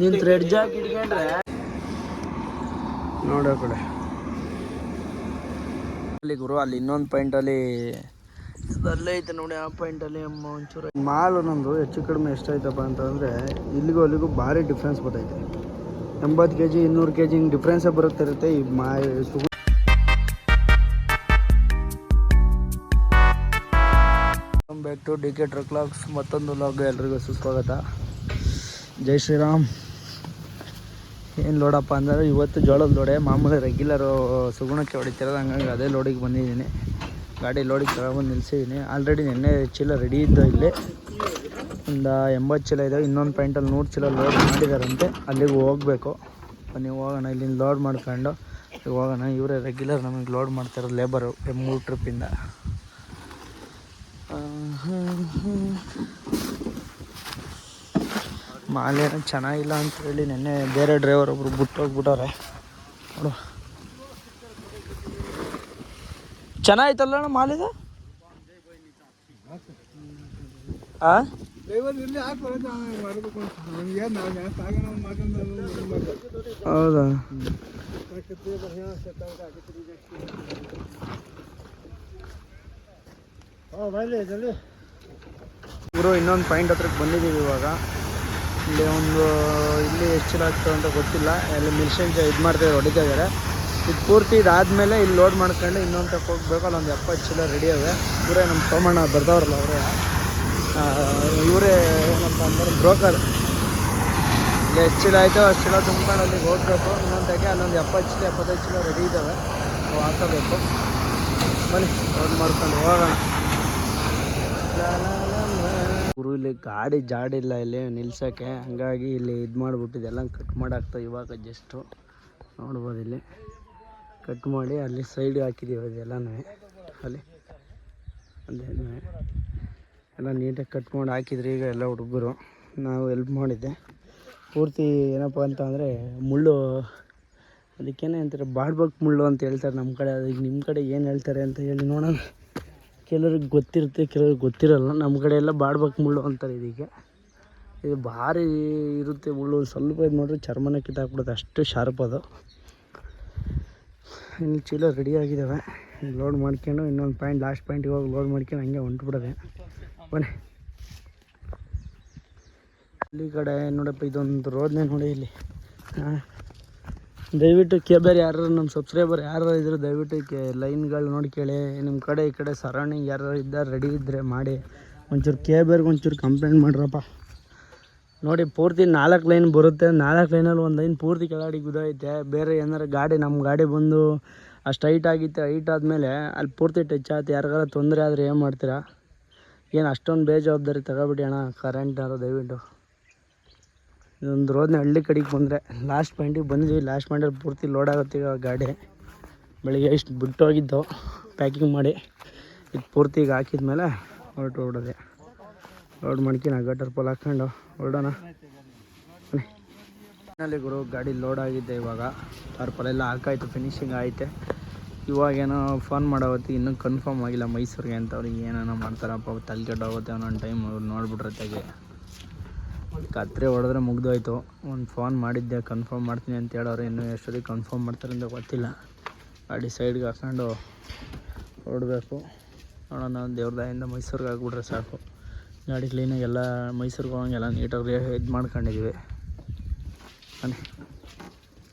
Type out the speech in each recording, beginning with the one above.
ನೀನ್ thread Jack ಇಟ್ಕೊಂಡ್ರೆ? ನೋಡೋ ಕಡೆ. ಅಲ್ಲಿ ಗುರು ಅಲ್ಲಿ ಇನ್ನೊಂದು ಪಾಯಿಂಟ್ ಅಲ್ಲಿ ಅಲ್ಲೇ ಐತೆ ನೋಡಿ ಆ ಪಾಯಿಂಟ್ ಅಲ್ಲಿ ಅಮ್ಮ ಒಂಚೂರು. ಮಾಲ್ ಒಂದೊಂದು ಹೆಚ್ಚು ಕಡಿಮೆ ಎಷ್ಟಾಯ್ತಪ್ಪ ಅಂತಂದರೆ ಇಲ್ಲಿಗೂ ಅಲ್ಲಿಗೂ ಭಾರಿ ಡಿಫ್ರೆನ್ಸ್ ಬರ್ತೈತೆ. ಎಂಬತ್ತು ಕೆ ಜಿ ಇನ್ನೂರು ಕೆ ಜಿ ಹಿಂಗೆ ಡಿಫ್ರೆನ್ಸೇ ಬರುತ್ತಿರುತ್ತೆ ಈ ಮಾ ಸುಗು ಬ್ಯಾಕ್ ಟು ಡಿ ಕೆ ಟ್ರಕ್ಲಾಕ್ಸ್ ಮತ್ತೊಂದು ಲಾಗ್ ಎಲ್ರಿಗೂ ಸುಸ್ವಾಗತ. ಜೈ ಶ್ರೀರಾಮ್. ಏನು ಲೋಡಪ್ಪ ಅಂದರೆ ಇವತ್ತು ಜೋಳದ ಲೋಡೆ, ಮಾಮೂಲಿ ರೆಗ್ಯುಲರು ಸುಗುಣಕ್ಕೆ ಹೊಡಿತಿರೋದು ಹಂಗಾಗಿ ಅದೇ ಲೋಡಿಗೆ ಬಂದಿದ್ದೀನಿ. ಗಾಡಿ ಲೋಡಿಗೆ ತಗೊಂಡು ನಿಲ್ಸಿದ್ದೀನಿ. ಆಲ್ರೆಡಿ ನಿನ್ನೆ ಚೀಲ ರೆಡಿ ಇದ್ದು ಇಲ್ಲಿ. ಒಂದು ಎಂಬತ್ತು ಚೀಲ ಇದ್ದಾವೆ ಇನ್ನೊಂದು ಪಾಯಿಂಟಲ್ಲಿ ನೂರು ಚೀಲ ಲೋಡ್ ಮಾಡಿದಾರಂತೆ. ಅಲ್ಲಿಗೆ ಹೋಗಬೇಕು. ನೀವು ಹೋಗೋಣ. ಇಲ್ಲಿಂದ ಲೋಡ್ ಮಾಡ್ಕೊಂಡು ಹೋಗೋಣ. ಇವರೇ ರೆಗ್ಯುಲರ್ ನಮಗೆ ಲೋಡ್ ಮಾಡ್ತಾರೆ ಲೇಬರು ಮೂರು ಟ್ರಿಪ್ಪಿಂದ ಮಾಲೆ ಚೆನ್ನಾಗಿಲ್ಲ ಅಂತ ಹೇಳಿ ನೆನ್ನೆ ಬೇರೆ ಡ್ರೈವರ್ ಒಬ್ರು ಬಿಟ್ಟು ಹೋಗ್ಬಿಟ್ಟವ್ರೆ ನೋಡು ಚೆನ್ನಾಗಿತ್ತಲ್ಲ ಮಾಲಿದ ಆ? ಹೌದಾ? ಗುರು, ಇನ್ನೊಂದು ಪಾಯಿಂಟ್ ಹತ್ರಕ್ಕೆ ಬಂದಿದ್ದೀವಿ ಇವಾಗ. ಇಲ್ಲಿ ಒಂದು, ಇಲ್ಲಿ ಎಷ್ಟು ಚೀಲ ಆಗ್ತದೆ ಅಂತ ಗೊತ್ತಿಲ್ಲ. ಅಲ್ಲಿ ಮಿಲ್ಷನ್ ಇದು ಮಾಡ್ತಾ ಹೊಡಿತಾ ಇದ್ದಾರೆ. ಇದು ಪೂರ್ತಿ ಇದಾದಮೇಲೆ ಇಲ್ಲಿ ಲೋಡ್ ಮಾಡ್ಕೊಂಡು ಇನ್ನೊಂದು ತಕ್ಕ ಹೋಗ್ಬೇಕು. ಅಲ್ಲೊಂದು ಎಪ್ಪತ್ತು ಚೀಲ ರೆಡಿ ಅವೆ ಇವರೇ ನಮ್ಮ ಸೋಮಣ್ಣ ಬರ್ದವ್ರಲ್ಲ ಅವರೇ. ಇವರೇ ಏನಪ್ಪ ಅಂದ್ರೆ ಬ್ರೋಕರ್ ಇಲ್ಲಿ ಎಷ್ಟು ಚೀಲ ಆಯಿತು ಅಷ್ಟು ಚೀಲ ತುಂಬ್ಕೊಂಡು ಅಲ್ಲಿಗೆ ಹೋಗ್ಬೇಕು. ಇನ್ನೊಂದಕ್ಕೆ ಅಲ್ಲೊಂದು ಎಪ್ಪತ್ತು ಚೀಲ, ಎಪ್ಪತ್ತೈದು ಚೀಲ ರೆಡಿ ಇದ್ದಾವೆ ಹಾಕೋಬೇಕು ಬನ್ನಿ ಲೋಡ್ ಮಾಡ್ಕೊಂಡು ಹೋಗೋಣ. ಗುರು ಇಲ್ಲಿ ಗಾಡಿ ಜಾಡಿಲ್ಲ ಇಲ್ಲಿ ನಿಲ್ಸಕ್ಕೆ. ಹಂಗಾಗಿ ಇಲ್ಲಿ ಇದು ಮಾಡಿಬಿಟ್ಟಿದೆ ಎಲ್ಲ ಕಟ್ ಮಾಡಾಕ್ತಾ ಇವಾಗ ಜಸ್ಟು ನೋಡ್ಬೋದು ಇಲ್ಲಿ. ಕಟ್ ಮಾಡಿ ಅಲ್ಲಿ ಸೈಡ್ ಹಾಕಿದ್ದೀವಿ ಅದೆಲ್ಲನೂ ಅಲ್ಲಿ ಅದೇನು ಎಲ್ಲ ನೀಟಾಗಿ ಕಟ್ ಮಾಡಿ ಹಾಕಿದ್ರಿ ಈಗ ಎಲ್ಲ ಹುಡುಗರು. ನಾವು ಹೆಲ್ಪ್ ಮಾಡಿದ್ದೆ. ಪೂರ್ತಿ ಏನಪ್ಪ ಅಂತ ಅಂದರೆ ಮುಳ್ಳು ಅದಕ್ಕೇನೆ ಅಂತಾರೆ. ಬಾಡ್ಬೇಕು ಮುಳ್ಳು ಅಂತ ಹೇಳ್ತಾರೆ ನಮ್ಮ ಕಡೆ. ಅದಕ್ಕೆ ನಿಮ್ಮ ಕಡೆ ಏನು ಹೇಳ್ತಾರೆ ಅಂತ ಹೇಳಿ ನೋಡೋಣ. ಕೆಲವ್ರಿಗೆ ಗೊತ್ತಿರುತ್ತೆ, ಕೆಲವ್ರಿಗೆ ಗೊತ್ತಿರಲ್ಲ. ನಮ್ಮ ಕಡೆ ಎಲ್ಲ ಬಾಡ್ಬೇಕು ಮುಳ್ಳು ಅಂತಾರೆ ಇದಕ್ಕೆ ಇದು ಭಾರಿ ಇರುತ್ತೆ ಮುಳ್ಳು. ಸ್ವಲ್ಪ ಇದು ಮಾಡಿದ್ರೆ ಚರ್ಮನ ಕಿತ್ತಾಕ್ಬಿಡುತ್ತೆ. ಅಷ್ಟು ಶಾರ್ಪ್ ಅದು. ಇನ್ನು ಚೀಲ ರೆಡಿ ಆಗಿದ್ದಾವೆ ಲೋಡ್ ಮಾಡ್ಕೊಂಡು ಇನ್ನೊಂದು ಪಾಯಿಂಟ್ ಲಾಸ್ಟ್ ಪಾಯಿಂಟ್ ಹೋಗಿ ಲೋಡ್ ಮಾಡ್ಕೊಂಡು ಹಂಗೆ ಹೊಂಟ್ಬಿಡೋದೆ. ಬನ್ನಿ. ಇಲ್ಲಿ ಕಡೆ ನೋಡಪ್ಪ, ಇದೊಂದು ರೋಡ್ನೇ ನೋಡಿ ಇಲ್ಲಿ. ಹಾಂ. ದಯವಿಟ್ಟು ಕೇಬರ್ ಯಾರು ನಮ್ಮ ಸಬ್ಸ್ಕ್ರೈಬರ್ ಯಾರು ಇದ್ರು ದಯವಿಟ್ಟು ಕೆ ಲೈನ್ಗಳು ನೋಡಿ ಕೇಳಿ. ನಿಮ್ಮ ಕಡೆ ಈ ಕಡೆ ಸರೌಂಡಿಂಗ್ ಯಾರು ಇದ್ದಾರೆ ರೆಡಿ ಇದ್ದರೆ ಮಾಡಿ. ಒಂಚೂರು ಕೇಬರ್ಗೆ ಒಂಚೂರು ಕಂಪ್ಲೇಂಟ್ ಮಾಡ್ರಪ್ಪ. ನೋಡಿ, ಪೂರ್ತಿ ನಾಲ್ಕು ಲೈನ್ ಬರುತ್ತೆ. ನಾಲ್ಕು ಲೈನಲ್ಲಿ ಒಂದು ಲೈನ್ ಪೂರ್ತಿ ಕೆಳಗಡೆ ಗುದೈತೆ ಬೇರೆ ಏನಾರು ಗಾಡಿ ನಮ್ಮ ಗಾಡಿ ಬಂದು ಅಷ್ಟು ಹೈಟ್ ಆಗಿತ್ತು ಹೈಟ್ ಆದಮೇಲೆ ಅಲ್ಲಿ ಪೂರ್ತಿ ಟಚ್ ಆಯ್ತು. ಯಾರಿಗಾರ ತೊಂದರೆ ಆದರೆ ಏನು ಮಾಡ್ತೀರಾ? ಏನು ಅಷ್ಟೊಂದು ಬೇಜವಾಬ್ದಾರಿ ತಗೋಬಿಡಿ ಅಣ್ಣ. ಕರೆಂಟ್ ಯಾರು ದಯವಿಟ್ಟು. ಇದೊಂದು ರೋಡ್ನ ಹಳ್ಳಿ ಕಡೆಗೆ ಬಂದರೆ ಲಾಸ್ಟ್ ಪಾಯಿಂಟಿಗೆ ಬಂದಿದ್ವಿ ಲಾಸ್ಟ್ ಪಾಯಿಂಟಲ್ಲಿ ಪೂರ್ತಿ ಲೋಡ್ ಆಗುತ್ತೆ ಗಾಡಿ. ಬೆಳಿಗ್ಗೆ ಇಷ್ಟು ಬಿಟ್ಟು ಹೋಗಿದ್ದು ಪ್ಯಾಕಿಂಗ್ ಮಾಡಿ, ಇದು ಪೂರ್ತಿ ಈಗ ಹಾಕಿದ್ಮೇಲೆ ಹೊರಟು ಹೊಡೋದೆ ಲೋಡ್ ಮಾಡ್ಕೊಂಡು ಗಟ್ಟರ್ ಪೋಲ್ ಹಾಕ್ಕೊಂಡು ಹೊರಡೋಣ. ಫೈನಲಿ ಗುರು, ಗಾಡಿ ಲೋಡ್ ಆಗಿದೆ ಇವಾಗ. ಟಾರ್ಪಲ್ ಎಲ್ಲ ಹಾಕಾಯ್ತು ಫಿನಿಶಿಂಗ್ ಐತೆ ಇವಾಗೇನೋ ಫೋನ್ ಮಾಡೋ ಇನ್ನೂ ಕನ್ಫರ್ಮ್ ಆಗಿಲ್ಲ ಮೈಸೂರಿಗೆ ಅಂತ. ಅವ್ರಿಗೆ ಏನೇನೋ ಮಾಡ್ತಾರಪ್ಪ ತಲೆಗೆಟ್ಟು ಹೋಗುತ್ತೆ ಒಂದೊಂದು ಟೈಮ್ ಅವ್ರು ನೋಡ್ಬಿಟ್ರೆ ತೆಗೆ. ಕತ್ರೆ ಹೊಡೆದ್ರೆ ಮುಗ್ದೋಯ್ತು. ಒಂದು ಫೋನ್ ಮಾಡಿದ್ದೆ ಕನ್ಫರ್ಮ್ ಮಾಡ್ತೀನಿ ಅಂತ ಹೇಳೋರು ಇನ್ನೂ ಎಷ್ಟೊತ್ತಿಗೆ ಕನ್ಫರ್ಮ್ ಮಾಡ್ತಾರೆ ಅಂತ ಗೊತ್ತಿಲ್ಲ. ಗಾಡಿ ಸೈಡ್ಗೆ ಹಾಕೊಂಡು ಹೊರಡಬೇಕು ನೋಡೋಣ, ದೇವ್ರ ದಯಿಂದ ಮೈಸೂರಿಗೆ ಹಾಕ್ಬಿಟ್ರೆ ಸಾಕು. ಗಾಡಿ ಕ್ಲೀನಾಗಿ ಎಲ್ಲ ಮೈಸೂರಿಗೆ ಹೋಗೋಂಗೆಲ್ಲ ನೀಟಾಗಿ ಇದು ಮಾಡ್ಕೊಂಡಿದ್ದೀವಿ ಬನ್ನಿ.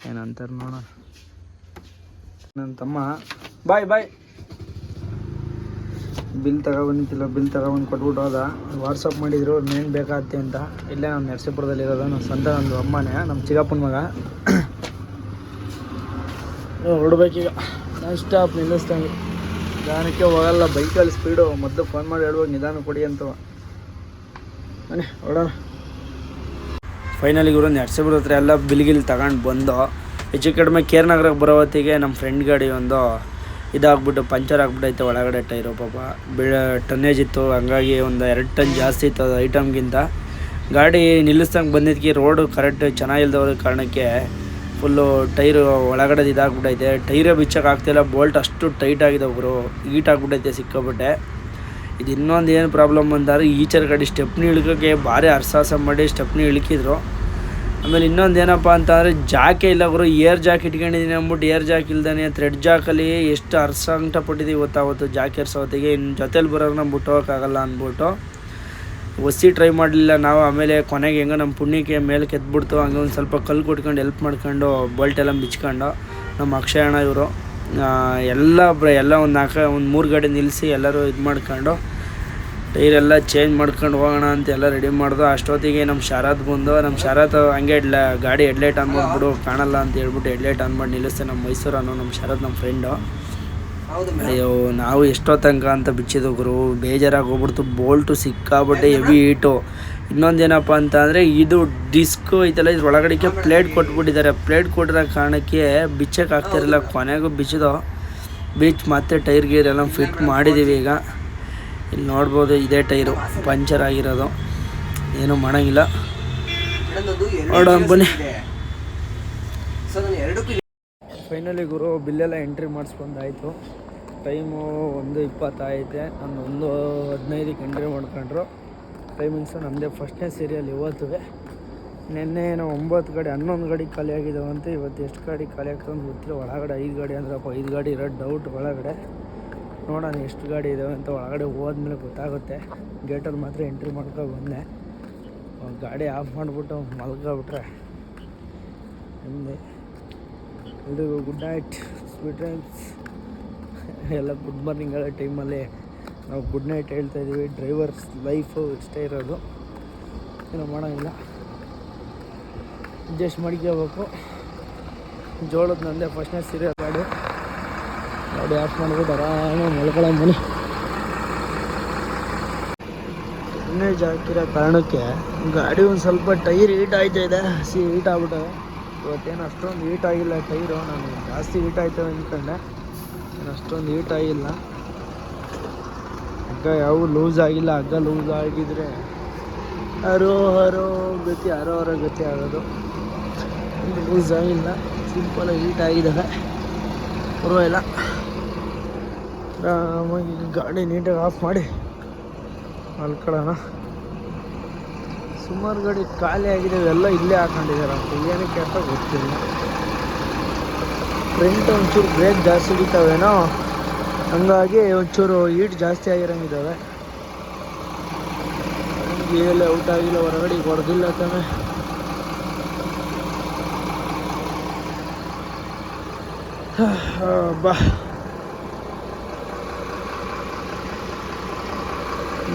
ಏನಂತಾರೆ ನೋಡೋಣ. ನನ್ನ ತಮ್ಮ. ಬಾಯ್ ಬಾಯ್. ಬಿಲ್ ತಗೊಬಂದಿತ್ತಿಲ್ಲ ಬಿಲ್ ತಗೊಬಂದು ಕೊಟ್ಬಿಟ್ಟು ಹೋದ. ವಾಟ್ಸಪ್ ಮಾಡಿದ್ರು ಮೇನ್ ಬೇಕಾಗತ್ತೆ ಅಂತ. ಇಲ್ಲೇ ನಮ್ಮ ನರಸೀಪುರದಲ್ಲಿ ಇರೋದು ನಮ್ಮ ಸ್ವಂತ ಒಂದು ಅಮ್ಮನೇ ನಮ್ಮ ಚಿಕ್ಕಪ್ಪನ ಮಗ. ಹೊಡ್ಬೇಕೀಗ. ನಾನು ಸ್ಟಾಪ್ ನಿಲ್ಲಿಸ್ದಂಗೆ. ನಿಧಾನಕ್ಕೆ ಹೋಗಲ್ಲ ಬೈಕಲ್ಲಿ ಸ್ಪೀಡು ಮೊದಲು ಫೋನ್ ಮಾಡಿ ಹೇಳ್ಬೇಕು ನಿಧಾನ ಕೊಡಿ ಅಂತ. ಬನ್ನಿ ಹೊಡೋಣ. ಫೈನಲಿ ಇವರು ನರಸೀಪುರ ಹತ್ರ ಎಲ್ಲ ಬಿಲ್ಗಿಲ್ ತಗೊಂಡು ಬಂದು ಹೆಚ್ಚು ಕಡಿಮೆ ಕೇರ್ ನಗರಕ್ಕೆ ಬರೋ ಹೊತ್ತಿಗೆ ನಮ್ಮ ಫ್ರೆಂಡ್ ಗಾಡಿ ಒಂದು ಇದಾಗ್ಬಿಟ್ಟು ಪಂಚರ್ ಆಗ್ಬಿಟ್ಟೈತೆ ಒಳಗಡೆ ಟೈರು, ಪಾಪ. ಬೀಳ ಟನ್ನೇಜ್ ಇತ್ತು. ಹಂಗಾಗಿ ಒಂದು ಎರಡು ಟನ್ ಜಾಸ್ತಿ ಇತ್ತು ಅದು ಐಟಮ್ಗಿಂತ. ಗಾಡಿ ನಿಲ್ಲಿಸ್ದಂಗೆ ಬಂದಿದ್ದಕ್ಕೆ ರೋಡು ಕರೆಕ್ಟ್ ಚೆನ್ನಾಗಿಲ್ದವ್ರ ಕಾರಣಕ್ಕೆ ಫುಲ್ಲು ಟೈರು ಒಳಗಡೆ ಇದಾಗ್ಬಿಟ್ಟೈತೆ. ಟೈರೇ ಬಿಚ್ಚಕ್ಕೆ ಆಗ್ತಿಲ್ಲ. ಬೋಲ್ಟ್ ಅಷ್ಟು ಟೈಟ್ ಆಗಿದೆ ಒಬ್ಬರು ಈಟ್ ಆಗ್ಬಿಟ್ಟೈತೆ ಸಿಕ್ಕಾಬಿಟ್ಟೆ ಇದು ಇನ್ನೊಂದು ಏನು ಪ್ರಾಬ್ಲಮ್ ಅಂದರೆ ಈಚರ್ ಗಾಡಿ ಸ್ಟೆಪ್ನಿ ಇಳ್ಕೋಕ್ಕೆ ಭಾರಿ ಅರ್ಸಾಸ ಮಾಡಿ ಸ್ಟೆಪ್ನಿ ಇಳ್ಕಿದ್ರು. ಆಮೇಲೆ ಇನ್ನೊಂದು ಏನಪ್ಪ ಅಂತಂದರೆ ಜಾಕೆ ಇಲ್ಲ ಗುರು, ಏರ್ ಜಾಕ್ ಇಟ್ಕೊಂಡಿದ್ದೀನಿ ಅಂದ್ಬಿಟ್ಟು ಏರ್ ಜಾಕ್ ಇಲ್ದಾನೆ ಥ್ರೆಡ್ ಜಾಕಲ್ಲಿ ಎಷ್ಟು ಅರ್ಸಂಟ ಪಟ್ಟಿದ್ದೀವಿ ಗೊತ್ತಾವತ್ತು ಜಾಕ್ ಏರ್ಸೋತ್ತಿಗೆ ಇನ್ನು ಜೊತೇಲಿ ಬರೋರು ಬಿಟ್ಟು ಹೋಗೋಕ್ಕಾಗಲ್ಲ ಅಂದ್ಬಿಟ್ಟು. ಒಸಿ ಟ್ರೈ ಮಾಡಲಿಲ್ಲ ನಾವು, ಆಮೇಲೆ ಕೊನೆಗೆ ಹೆಂಗೋ ನಮ್ಮ ಪುಣ್ಯಕ್ಕೆ ಮೇಲೆ ಕೆತ್ಬಿಡ್ತು. ಹಂಗೆ ಒಂದು ಸ್ವಲ್ಪ ಕಲ್ಲು ಕೊಟ್ಕೊಂಡು ಹೆಲ್ಪ್ ಮಾಡ್ಕೊಂಡು ಬೋಲ್ಟ್ ಎಲ್ಲ ಬಿಚ್ಕೊಂಡು, ನಮ್ಮ ಅಕ್ಷಯ ಅಣ್ಣ ಇವರು ಎಲ್ಲ ಬ್ರ, ಎಲ್ಲ ಒಂದು ನಾಲ್ಕು, ಒಂದು ಮೂರು ಗಾಡಿ ನಿಲ್ಲಿಸಿ ಎಲ್ಲರೂ ಇದು ಮಾಡ್ಕೊಂಡು ಟೈರ್ ಎಲ್ಲ ಚೇಂಜ್ ಮಾಡ್ಕೊಂಡು ಹೋಗೋಣ ಅಂತ ಎಲ್ಲ ರೆಡಿ ಮಾಡ್ದು ಅಷ್ಟೊತ್ತಿಗೆ ನಮ್ಮ ಶರತ್ ಬಂದು ನಮ್ಮ ಶರತ್ ಹಂಗೆ ಇಡ್ಲ ಗಾಡಿ ಹೆಡ್ಲೈಟ್ ಆನ್ ಮಾಡಿಬಿಡು ಕಾಣಲ್ಲ ಅಂತ ಹೇಳ್ಬಿಟ್ಟು ಹೆಡ್ಲೈಟ್ ಆನ್ ಮಾಡಿ ನಿಲ್ಲಿಸ್ತೆ ನಮ್ಮ ಮೈಸೂರು ಅನ್ನೋ ನಮ್ಮ ಶರತ್ ನಮ್ಮ ಫ್ರೆಂಡು ಅಯ್ಯೋ ನಾವು ಎಷ್ಟೋ ತನಕ ಅಂತ ಬಿಚ್ಚಿದ್ದು ಗುರು ಬೇಜಾರಾಗಿ ಹೋಗ್ಬಿಡ್ತು ಬೋಲ್ಟು ಸಿಕ್ಕಾಬಿಟ್ಟೆ ಹೆವಿ ಹೀಟು ಇನ್ನೊಂದೇನಪ್ಪ ಅಂತ ಅಂದರೆ ಇದು ಡಿಸ್ಕು ಐತಲ್ಲ ಇದ್ರ ಒಳಗಡೆಗೆ ಪ್ಲೇಟ್ ಕೊಟ್ಬಿಟ್ಟಿದ್ದಾರೆ. ಪ್ಲೇಟ್ ಕೊಟ್ಟಿರೋ ಕಾರಣಕ್ಕೆ ಬಿಚ್ಚಕ್ಕೆ ಆಗ್ತಿರಲಿಲ್ಲ ಕೊನೆಗೂ ಬಿಚ್ಚಿದೋ ಬಿಚ್ ಮತ್ತೆ ಟೈರ್ ಗೀರ್ ಎಲ್ಲ ಫಿಟ್ ಮಾಡಿದ್ದೀವಿ ಈಗ. ಇಲ್ಲಿ ನೋಡ್ಬೋದು, ಇದೇ ಟೈರು. ಪಂಚರ್ ಆಗಿರೋದು. ಏನೂ ಮಾಡೋಂಗಿಲ್ಲ ಬನ್ನಿ. ಫೈನಲಿ ಗುರು, ಬಿಲ್ಲೆಲ್ಲ ಎಂಟ್ರಿ ಮಾಡಿಸ್ಕೊಂಡಾಯಿತು. ಟೈಮು ಒಂದು ಇಪ್ಪತ್ತಾಯಿತೆ ನಾನು ಒಂದು ಹದಿನೈದಕ್ಕೆ ಎಂಟ್ರಿ ಮಾಡ್ಕೊಂಡ್ರು. ಟೈಮಿಂಗ್ಸು ನಮ್ಮದೇ ಫಸ್ಟ್ನೇ ಸೀರಿಯಲ್ ಇವತ್ತು. ನಿನ್ನೆ ಏನೋ ಒಂಬತ್ತು ಗಾಡಿ, ಹನ್ನೊಂದು ಗಾಡಿ ಖಾಲಿ ಆಗಿದ್ದಾವಂತೆ ಇವತ್ತು ಎಷ್ಟು ಗಾಡಿ ಖಾಲಿ ಆಗ್ತದೆ ಗೊತ್ತಿಲ್ಲ. ಒಳಗಡೆ ಐದು ಗಾಡಿ ಅಂದ್ರಪ್ಪ, ಐದು ಗಾಡಿ ಇರೋ ಡೌಟ್ ಒಳಗಡೆ. ನೋಡೋಣ ಎಷ್ಟು ಗಾಡಿ ಇದಾವೆ ಅಂತ ಒಳಗಡೆ ಹೋದ್ಮೇಲೆ ಗೊತ್ತಾಗುತ್ತೆ. ಗೇಟಲ್ಲಿ ಮಾತ್ರ ಎಂಟ್ರಿ ಮಾಡ್ಕೊಂಡು ಬಂದೆ. ಗಾಡಿ ಆಫ್ ಮಾಡಿಬಿಟ್ಟು ಮಲ್ಕೊಬಿಟ್ರೆ ಹಿಂದೆ ಎಲ್ರಿಗೂ ಗುಡ್ ನೈಟ್, ಸ್ವೀಟ್ ಡ್ರೈಮ್ಸ್ ಎಲ್ಲ ಗುಡ್ ಮಾರ್ನಿಂಗ್ ಎಲ್ಲ ಟೈಮಲ್ಲಿ ನಾವು ಗುಡ್ ನೈಟ್ ಹೇಳ್ತಾ ಇದ್ದೀವಿ. ಡ್ರೈವರ್ಸ್ ಲೈಫು ಇಷ್ಟೇ ಇರೋದು. ಏನೋ ಮಾಡೋಂಗಿಲ್ಲ. ಅಡ್ಜಸ್ಟ್ ಮಾಡ್ಕೋಬೇಕು. ಜೋಳದ ನಂದೆ ಫಸ್ಟ್ನೇ ಸೀರಿಯಲ್ ಗಾಡಿ. ಗಾಡಿ ಆಫ್ ಮಾಡಿಬಿಟ್ಟು ಆರಾಮಾಗಿ ಮಲ್ಕೊಳ್ಳೋ ಮನೆ. ಇನ್ನೇಜ್ ಹಾಕಿರೋ ಕಾರಣಕ್ಕೆ ಗಾಡಿ ಒಂದು ಸ್ವಲ್ಪ ಟೈರ್ ಹೀಟ್ ಆಯ್ತಾ ಇದೆ. ಹಸಿ ಹೀಟ್ ಆಗ್ಬಿಟ್ಟವೆ. ಇವತ್ತೇನು ಅಷ್ಟೊಂದು ಹೀಟ್ ಆಗಿಲ್ಲ ಟೈರು. ನಾನು ಜಾಸ್ತಿ ಹೀಟ್ ಆಯ್ತವೆ ಅಂದ್ಕೊಂಡೆ ಏನು ಅಷ್ಟೊಂದು ಹೀಟ್ ಆಗಿಲ್ಲ. ಹಗ್ಗ ಯಾವ ಲೂಸ್ ಆಗಿಲ್ಲ. ಹಗ್ಗ ಲೂಸ್ ಆಗಿದ್ರೆ ಹರೋ ಹರೋ ಗತಿ ಹರೋ ಹರೋ ಗತಿ ಆಗೋದು. ಲೂಸ್ ಆಗಿಲ್ಲ. ಸಿಂಪಲಾಗಿ ಹೀಟ್ ಆಗಿದ್ದಾವೆ ಪರವಾಗಿಲ್ಲ. ಆರಾಮಾಗಿ ಗಾಡಿ ನೀಟಾಗಿ ಆಫ್ ಮಾಡಿ ಮಲ್ಕೊಳ್ಳೋಣ ಸುಮಾರು ಗಾಡಿ ಖಾಲಿ ಆಗಿದೆ ಎಲ್ಲ ಇಲ್ಲೇ ಹಾಕೊಂಡಿದ್ದಾರೆ ಅಂತ ಏನಕ್ಕೆ ಅಂತ ಗೊತ್ತಿಲ್ಲ. ಫ್ರಂಟ್ ಒಂಚೂರು ಬ್ರೇಕ್ ಜಾಸ್ತಿ ಹಿಡಿತಾವೇನೋ, ಹಂಗಾಗಿ ಒಂಚೂರು ಹೀಟ್ ಜಾಸ್ತಿ ಆಗಿರಂಗಿದ್ದಾವೆ ಎಲ್ಲ ಔಟ್ ಆಗಿಲ್ಲ ಹೊರಗಡೆ ಹೊಡೆದಿಲ್ಲ ತಾನೆ. ಬಾ.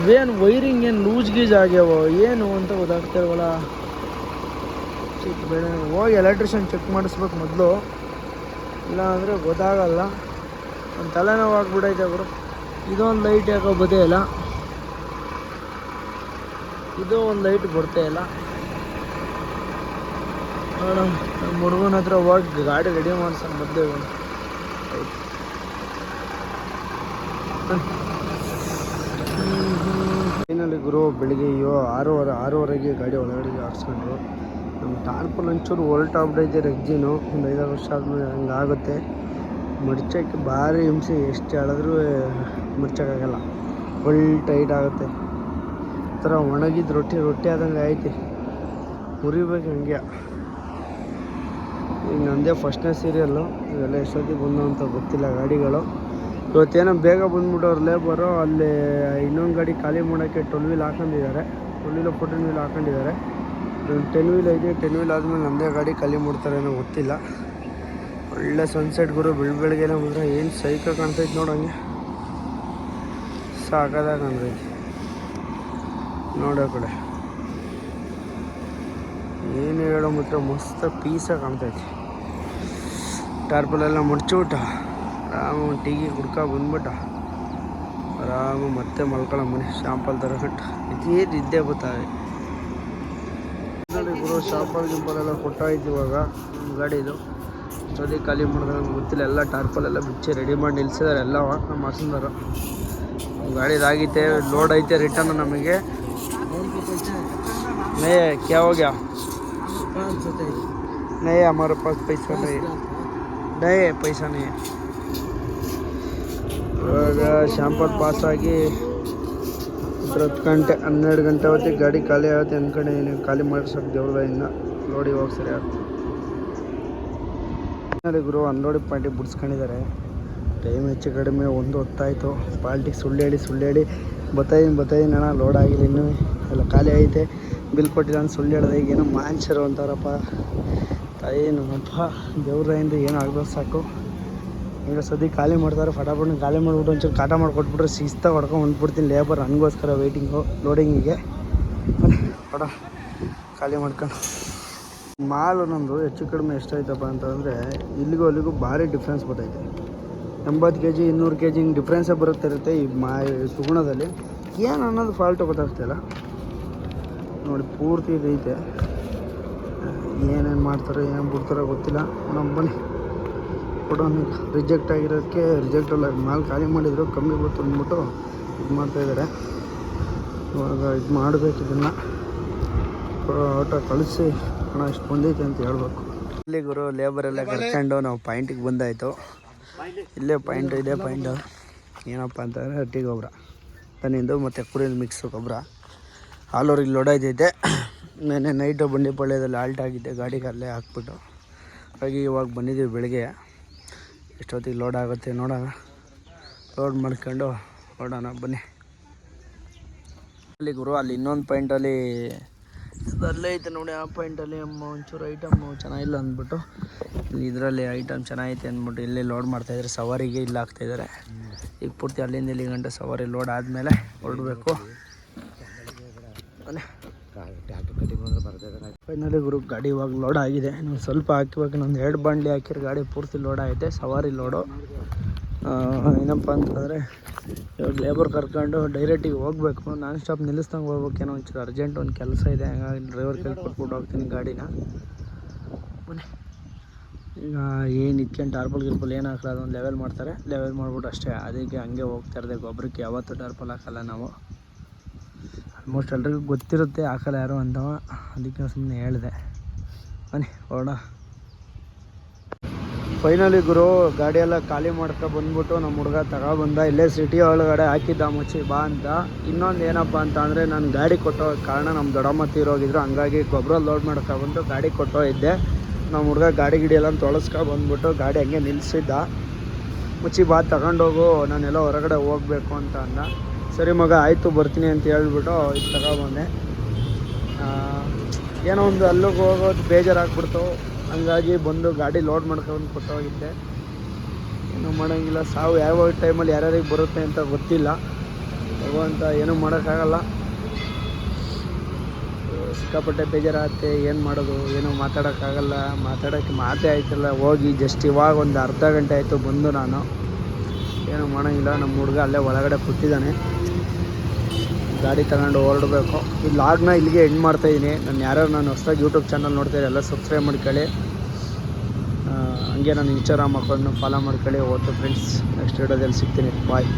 ಏನು ವೈರಿಂಗ್ ಏನು ಲೂಸ್ ಗೀಸ್ ಆಗ್ಯಾವ, ಏನು ಅಂತ ಗೊತ್ತಾಗ್ತಿಲ್ವಲ್ಲ? ಚೆಕ್ ಬೇಡ. ಹೋಗಿ ಎಲೆಕ್ಟ್ರಿಷಿಯನ್ ಚೆಕ್ ಮಾಡಿಸ್ಬೇಕು ಮೊದಲು. ಇಲ್ಲ ಅಂದರೆ ಗೊತ್ತಾಗಲ್ಲ ಒಂದು ತಲೆನೋವು ಆಗ್ಬಿಡೈತೆ ಅವರು ಇದೊಂದು ಲೈಟ್ ಯಾಕೋ ಬದೇ ಇಲ್ಲ. ಇದು ಒಂದು ಲೈಟ್ ಬರ್ತಾ ಇಲ್ಲ. ನೋಡೋಣ. ನಮ್ಮ ಹುಡುಗನ ಹತ್ರ ಹೋಗಿ ಗಾಡಿ ರೆಡಿ ಮಾಡ್ಸೋಣ ಮಧ್ಯೆ ಗುರು ಬೆಳಿಗ್ಗೆ ಅಯ್ಯೋ ಆರೂವರೆ ಆರೂವರೆಗೆ ಗಾಡಿ ಒಳಗಡೆ ಹಾಕ್ಸ್ಕೊಂಡ್ರು ನಮ್ಮ ಟಾರ್ಪಲ್ ಒಂಚೂರು ಹೊಲ್ಟಾಗ್ಬಿಟ್ಟೈತೆ ರಜ್ಜಿನು ಒಂದು ಐದಾರು ವರ್ಷ ಆದಮೇಲೆ ಹಂಗೆ ಆಗುತ್ತೆ. ಮಡ್ಚಕ್ಕೆ ಭಾರಿ ಹಿಂಸೆ, ಎಷ್ಟು ಹೇಳಿದ್ರೂ ಆಗಲ್ಲ ಫುಲ್ ಟೈಟ್ ಆಗುತ್ತೆ. ಈ ಥರ ಒಣಗಿದ ರೊಟ್ಟಿ ರೊಟ್ಟಿ ಆದಂಗೆ ಐತಿ. ಮುರಿಬೇಕು ಹಂಗೆ. ಈಗ ನಂದೇ ಫಸ್ಟ್ನೇ ಸೀರಿಯಲ್ಲು ಇವೆಲ್ಲ ಎಷ್ಟೊತ್ತಿಗೆ ಬಂದು ಅಂತ ಗೊತ್ತಿಲ್ಲ ಗಾಡಿಗಳು. ಇವತ್ತೇನೋ ಬೇಗ ಬಂದ್ಬಿಟ್ಟವ್ರು ಲೇಬರು ಅಲ್ಲಿ ಇನ್ನೊಂದು ಗಾಡಿ ಖಾಲಿ ಮಾಡೋಕ್ಕೆ ಟ್ವೆಲ್ ವೀಲ್ ಹಾಕೊಂಡಿದ್ದಾರೆ. ಟ್ವೆಲ್ ವೀಲ್ ಫೋರ್ಟೀನ್ ವೀಲ್ ಹಾಕೊಂಡಿದ್ದಾರೆ. ಟೆನ್ ವೀಲ್ ಐತೆ. ಟೆನ್ ವೀಲ್ ಆದಮೇಲೆ ನಮ್ಮದೇ ಗಾಡಿ ಖಾಲಿ ಮಾಡ್ತಾರೆ ಏನೋ ಗೊತ್ತಿಲ್ಲ. ಒಳ್ಳೆ ಸನ್ಸೆಟ್ ಗುರು ಬೆಳ್ ಬೆಳಗ್ಗೆನೆ ಬಂದರೆ ಏನು ಸೈಕ ಕಾಣ್ತೈತೆ ನೋಡೋಂಗೆ ಸಾಕಾದಾಗ ಕಾಣ್ತೈತಿ. ನೋಡೋ ಕಡೆ. ಏನು ಹೇಳೋ ಮಾತ್ರ ಮಸ್ತ್ ಪೀಸಾಗಿ ಕಾಣ್ತೈತಿ. ಟಾರ್ಪಲೆಲ್ಲ ಮುಡ್ಚಿಬಿಟ್ಟ ಆರಾಮ ಒಂದು ಟೀಗಿ ಕುಡ್ಕೊ ಬಂದ್ಬಿಟ್ಟ. ಆರಾಮ ಮತ್ತೆ ಮಲ್ಕೊಳ್ಳೋ ಮನೆ, ಶಾಂಪಲ್ ತರಕಟ್ಟು ಇದೇ ಇದ್ದೇ ಬತ್ತಾವೆ. ನೋಡಿ ಗುರು, ಶಾಂಪಲ್ ಗಿಂಪಲ್ ಎಲ್ಲ ಕೊಟ್ಟಾಯ್ತು ಇವಾಗ ನಮ್ಮ ಗಾಡಿದು. ಅಷ್ಟೊಂದು ಖಾಲಿ ಮಾಡಿದ್ರೆ ನಮ್ಗೆ ಗೊತ್ತಿಲ್ಲ, ಎಲ್ಲ ಟಾರ್ಪಲ್ ಎಲ್ಲ ಬಿಚ್ಚಿ ರೆಡಿ ಮಾಡಿ ನಿಲ್ಸಿದಾರೆ ಎಲ್ಲ ನಮ್ಮ ಹಸಂದರು ನಮ್ಮ ಲೋಡ್ ಐತೆ ರಿಟರ್ನ್ ನಮಗೆ. ನಯ್ಯ, ಕ್ಯಾ ಹೋಗ್ಯಾ? ನೈ ಅಮರ ಪಾಸ್ ಪೈಸಾ ನಯ್ಯ. ಪೈಸಾನೇ ಪೈಸಾ ಇವಾಗ ಶಾಂಪಲ್ ಪಾಸ್ ಆಗಿ ರಾತ್ರಿ ಹತ್ತು ಗಂಟೆ, ಹನ್ನೆರಡು ಗಂಟೆ ಹೊತ್ತಿಗೆ ಗಾಡಿ ಖಾಲಿ ಆಗುತ್ತೆ ಅಂದ್ಕಡೆ ನೀವು ಖಾಲಿ ಮಾಡಿಸೋಕೆ ದೇವ್ರದಿಂದ ನೋಡಿ ಹೋಗಿ ಸರಿ ಆಗ್ತದೆ ಗುರು ಅನ್ಲೋಡಿಂಗ್ ಪಾಯಿಂಟಿಗೆ ಬಿಡಿಸ್ಕೊಂಡಿದ್ದಾರೆ. ಟೈಮ್ ಹೆಚ್ಚು ಕಡಿಮೆ, ಒಂದು ಹೊತ್ತಾಯಿತು. ಪಾಲ್ಟಿಗೆ ಸುಳ್ಳು ಹೇಳಿ ಸುಳ್ಳು ಹೇಳಿ ಬತ್ತಾಯಿದ್ದೀನಿ ಬತ್ತಾಯಿದ್ದೀನಿ ಅಣ್ಣ ಲೋಡ್ ಆಗಿಲ್ಲ ಇನ್ನೂ. ಎಲ್ಲ ಖಾಲಿ ಐತೆ. ಬಿಲ್ ಕೊಟ್ಟಿಲ್ಲ ಅಂತ ಸುಳ್ಳು ಹೇಳ್ದೆ. ಈಗ ಏನೋ ಮಾನ್ಸರು ಅಂತಾರಪ್ಪ. ತಾಯಿ ನಮ್ಮಪ್ಪ ದೇವ್ರಾಯಿಂದ ಏನು ಆಗ್ಬೇಕು ಸಾಕು. ಈಗ ಸದ್ಯ ಖಾಲಿ ಮಾಡ್ತಾರೆ ಫಟಾಫಟ್ ಖಾಲಿ ಮಾಡಿಬಿಟ್ಟು ಒಂಚೂರು ಕಾಟ ಮಾಡಿಕೊಟ್ಬಿಟ್ರೆ ಶಿಸ್ತಾಗಿ ಹೊಡ್ಕೊಂಡು ಹೊಂಟ್ಬಿಡ್ತೀನಿ ಲೇಬರ್ ನನಗೋಸ್ಕರ ವೆಯ್ಟಿಂಗು ಲೋಡಿಂಗಿಗೆ ಫಟ ಖಾಲಿ ಮಾಡ್ಕೊಂಡು. ಮಾಲು ನಮ್ಮದು ಹೆಚ್ಚು ಕಡಿಮೆ ಎಷ್ಟಾಯ್ತಪ್ಪ ಅಂತಂದರೆ ಇಲ್ಲಿಗೂ ಅಲ್ಲಿಗೂ ಭಾರಿ ಡಿಫ್ರೆನ್ಸ್ ಬರ್ತೈತೆ. ಎಂಬತ್ತು ಕೆ ಜಿ ಇನ್ನೂರು ಕೆ ಜಿ ಹಿಂಗೆ ಡಿಫ್ರೆನ್ಸೇ ಬರುತ್ತಿರುತ್ತೆ ಈ ಮಾ ಸುಗುಣದಲ್ಲಿ. ಏನು ಅನ್ನೋದು ಫಾಲ್ಟು ಗೊತ್ತಾಗ್ತಿಲ್ಲ ನೋಡಿ, ಪೂರ್ತಿ ಇದೈತೆ. ಏನೇನು ಮಾಡ್ತಾರೋ, ಏನು ಬಿಡ್ತಾರೋ ಗೊತ್ತಿಲ್ಲ. ನಮ್ಮ ಬನ್ನಿ ಕೊಡೋಣ ರಿಜೆಕ್ಟ್ ಆಗಿರೋದಕ್ಕೆ ರಿಜೆಕ್ಟ್ ಅಲ್ಲ ಮಾಲ್ ಖಾಲಿ ಮಾಡಿದ್ರು, ಕಮ್ಮಿ ಬರ್ತು ಅಂದ್ಬಿಟ್ಟು ಇದು ಮಾಡ್ತಾಯಿದ್ದಾರೆ ಇವಾಗ ಇದು ಮಾಡಬೇಕು ಇದನ್ನು. ಆಟೋ ಕಳಿಸಿ ಹಣ ಇಷ್ಟು ಬಂದೈತೆ ಅಂತ ಹೇಳ್ಬೇಕು. ಇಲ್ಲಿ ಗುರು ಎಲ್ಲ ಕರ್ಕೊಂಡು ನಾವು ಪಾಯಿಂಟಿಗೆ ಬಂದಾಯಿತು. ಇಲ್ಲೇ ಪಾಯಿಂಟ್ ಇದೇ ಪಾಯಿಂಟು ಏನಪ್ಪ ಅಂತಂದರೆ ಹಟ್ಟಿ ಗೊಬ್ಬರ. ತನ್ನಿಂದು ಮತ್ತು ಕುರಿಲ್ ಮಿಕ್ಸ್ ಗೊಬ್ಬರ. ಹಾಲೋರಿಗೆ ಇಲ್ಲಿ ಲೋಡಾಯ್ತೈತೆ ನೆನ್ನೆ ನೈಟು ಬಂಡಿಪಾಳ್ಯದಲ್ಲಿ ಆಲ್ಟ್ ಆಗಿದ್ದೆ ಗಾಡಿಗೆ ಅಲ್ಲೇ ಹಾಕ್ಬಿಟ್ಟು. ಹಾಗೆ ಇವಾಗ ಬಂದಿದ್ದೀವಿ ಬೆಳಗ್ಗೆ. ಎಷ್ಟೊತ್ತಿಗೆ ಲೋಡ್ ಆಗುತ್ತೆ ನೋಡೋಣ. ಲೋಡ್ ಮಾಡ್ಕೊಂಡು ಹೊಡೋಣ ಬನ್ನಿ. ಅಲ್ಲಿ ಗುರು, ಅಲ್ಲಿ ಇನ್ನೊಂದು ಪಾಯಿಂಟಲ್ಲಿ ಅಲ್ಲೇ ಐತೆ ನೋಡಿ, ಆ ಪಾಯಿಂಟಲ್ಲಿ ಅಮ್ಮ, ಒಂಚೂರು ಐಟಮ್ಮು ಚೆನ್ನಾಗಿಲ್ಲ ಅಂದ್ಬಿಟ್ಟು. ಇಲ್ಲಿ ಇದರಲ್ಲಿ ಐಟಮ್ ಚೆನ್ನಾಗೈತೆ ಅಂದ್ಬಿಟ್ಟು ಇಲ್ಲಿ ಲೋಡ್ ಮಾಡ್ತಾಯಿದ್ದಾರೆ ಸವಾರಿಗೆ ಇಲ್ಲಿ ಹಾಕ್ತಾಯಿದ್ದಾರೆ ಈಗ ಪೂರ್ತಿ ಅಲ್ಲಿಂದ ಇಲ್ಲಿ ಗಂಟೆ ಸವಾರಿ ಲೋಡ್ ಆದಮೇಲೆ ಹೊರಡಬೇಕು. ಫೈನಲಿ ಗುರು, ಗಾಡಿ ಇವಾಗ ಲೋಡ್ ಆಗಿದೆ. ನೀವು ಸ್ವಲ್ಪ ಹಾಕಿವಾಗ ನಾನು ಎರಡು ಬಂಡಿ ಹಾಕಿರೋ ಗಾಡಿ ಪೂರ್ತಿ ಲೋಡ್ ಆಗಿದೆ ಸವಾರಿ ಲೋಡು ಏನಪ್ಪ ಅಂತಂದರೆ, ಇವಾಗ ಲೇಬರ್ ಕರ್ಕೊಂಡು ಡೈರೆಕ್ಟಿಗೆ ಹೋಗ್ಬೇಕು. ನಾನ್ ಸ್ಟಾಪ್ ನಿಲ್ಲಿಸ್ದಂಗೆ ಹೋಗ್ಬೇಕೇನೋ ಒಂಚೂರು ಅರ್ಜೆಂಟ್ ಒಂದು ಕೆಲಸ ಇದೆ. ಹಂಗಾಗಿ ಡ್ರೈವರ್ ಕೈ ಕೊಟ್ಬಿಟ್ಟು ಹೋಗ್ತೀನಿ ಗಾಡಿನ. ಈಗ ಏನು ಇಟ್ಕೊಂಡು ಟಾರ್ಪಲ್ ಗಿರ್ಪಲ್ ಏನು ಹಾಕಲ್ಲ ಅದೊಂದು ಲೆವೆಲ್ ಮಾಡ್ತಾರೆ. ಲೆವೆಲ್ ಮಾಡ್ಬಿಟ್ಟು ಅಷ್ಟೇ. ಅದಕ್ಕೆ ಹಂಗೆ ಹೋಗ್ತಾ ಇರ್ದೆ ಗೊಬ್ಬರಕ್ಕೆ. ಯಾವತ್ತೂ ಟಾರ್ಪಲ್ ಹಾಕಲ್ಲ ನಾವು. ಆಲ್ಮೋಸ್ಟ್ ಎಲ್ರಿಗೂ ಗೊತ್ತಿರುತ್ತೆ ಹಾಕಲ್ಲ ಯಾರು ಅಂತವ. ಅದಕ್ಕೆ ಸುಮ್ಮನೆ ಹೇಳಿದೆ. ಬನ್ನಿ ಹೊರಡ ಫೈನಲಿ ಗುರು ಗಾಡಿ ಎಲ್ಲ ಖಾಲಿ ಮಾಡ್ಕೊ ಬಂದ್ಬಿಟ್ಟು ನಮ್ಮ ಹುಡುಗ ತಗೊಬಂದ, ಇಲ್ಲೇ ಸಿಟಿ ಒಳಗಡೆ ಹಾಕಿದ್ದ ಮುಚ್ಚಿ ಬಾ ಅಂತ. ಇನ್ನೊಂದು ಏನಪ್ಪ ಅಂತ ಅಂದರೆ ನಾನು ಗಾಡಿ ಕೊಟ್ಟೋ ಕಾರಣ ನಮ್ಮ ದೊಡ್ಡಮ್ಮ ತೀರೋಗಿದ್ರು ಹಂಗಾಗಿ ಗೊಬ್ಬರ ಲೋಡ್ ಮಾಡ್ಕೊಬಂದು ಗಾಡಿ ಕೊಟ್ಟೋ ಇದ್ದೆ. ನಮ್ಮ ಹುಡುಗ ಗಾಡಿ ಗಿಡಿ ಎಲ್ಲ ತೊಳಸ್ಕೊ ಬಂದ್ಬಿಟ್ಟು ಗಾಡಿ ಹಂಗೆ ನಿಲ್ಲಿಸಿದ್ದ ಮುಚ್ಚಿ ಬಾ, ತಗೊಂಡೋಗು, ನಾನೆಲ್ಲ ಹೊರಗಡೆ ಹೋಗ್ಬೇಕು ಅಂತ ಅಂದ. ಸರಿ ಮಗ, ಆಯಿತು, ಬರ್ತೀನಿ ಅಂತ ಹೇಳ್ಬಿಟ್ಟು ಇದು ತಗೊಬಂದೆ ಏನೋ ಒಂದು ಅಲ್ಲಿಗೆ ಹೋಗೋದು ಬೇಜಾರಾಗ್ಬಿಡ್ತು. ಹಂಗಾಗಿ ಬಂದು ಗಾಡಿ ಲೋಡ್ ಮಾಡ್ಕೊಂಡು ಕೊಟ್ಟೋಗಿದ್ದೆ. ಏನೂ ಮಾಡೋಂಗಿಲ್ಲ. ಸಾವು ಯಾವ ಟೈಮಲ್ಲಿ ಯಾರ್ಯಾರಿಗೆ ಬರುತ್ತೆ ಅಂತ ಗೊತ್ತಿಲ್ಲ. ಭಗವಂತ ಏನೂ ಮಾಡೋಕ್ಕಾಗಲ್ಲ. ಸಿಕ್ಕಾಪಟ್ಟೆ ಬೇಜಾರಾಗುತ್ತೆ. ಏನು ಮಾಡೋದು? ಏನೂ ಮಾತಾಡೋಕ್ಕಾಗಲ್ಲ. ಮಾತಾಡೋಕ್ಕೆ ಮಾತೇ ಆಯ್ತಿಲ್ಲ. ಹೋಗಿ ಜಸ್ಟ್ ಇವಾಗ ಒಂದು ಅರ್ಧ ಗಂಟೆ ಆಯಿತು ಬಂದು ನಾನು. ಏನೂ ಮಾಡೋಂಗಿಲ್ಲ. ನಮ್ಮ ಹುಡುಗ ಅಲ್ಲೇ ಒಳಗಡೆ ಕೂತಿದ್ದಾನೆ. ಗಾಡಿ ತಗೊಂಡು ಹೊರಡಬೇಕು. ಈ ಲಾಗ್ನ ಇಲ್ಲಿಗೆ ಎಂಡ್ ಮಾಡ್ತಾಯಿದ್ದೀನಿ ನಾನು ಯಾರ್ಯಾರು ನಾನು ಹೊಸ್ದಾಗಿ ಯೂಟ್ಯೂಬ್ ಚಾನಲ್ ನೋಡ್ತಾರೆ ಎಲ್ಲ ಸಬ್ಸ್ಕ್ರೈಬ್ ಮಾಡ್ಕೊಳ್ಳಿ. ಹಾಗೆ ನಾನು ಇನ್ಸ್ಟಾಗ್ರಾಮ್ ಅಕೌಂಟ್ನ ಫಾಲೋ ಮಾಡ್ಕೊಳ್ಳಿ. ಓಕೆ ಫ್ರೆಂಡ್ಸ್ ನೆಕ್ಸ್ಟ್ ವೀಡಿಯೋದಲ್ಲಿ ಸಿಗ್ತೀನಿ. ಬಾಯ್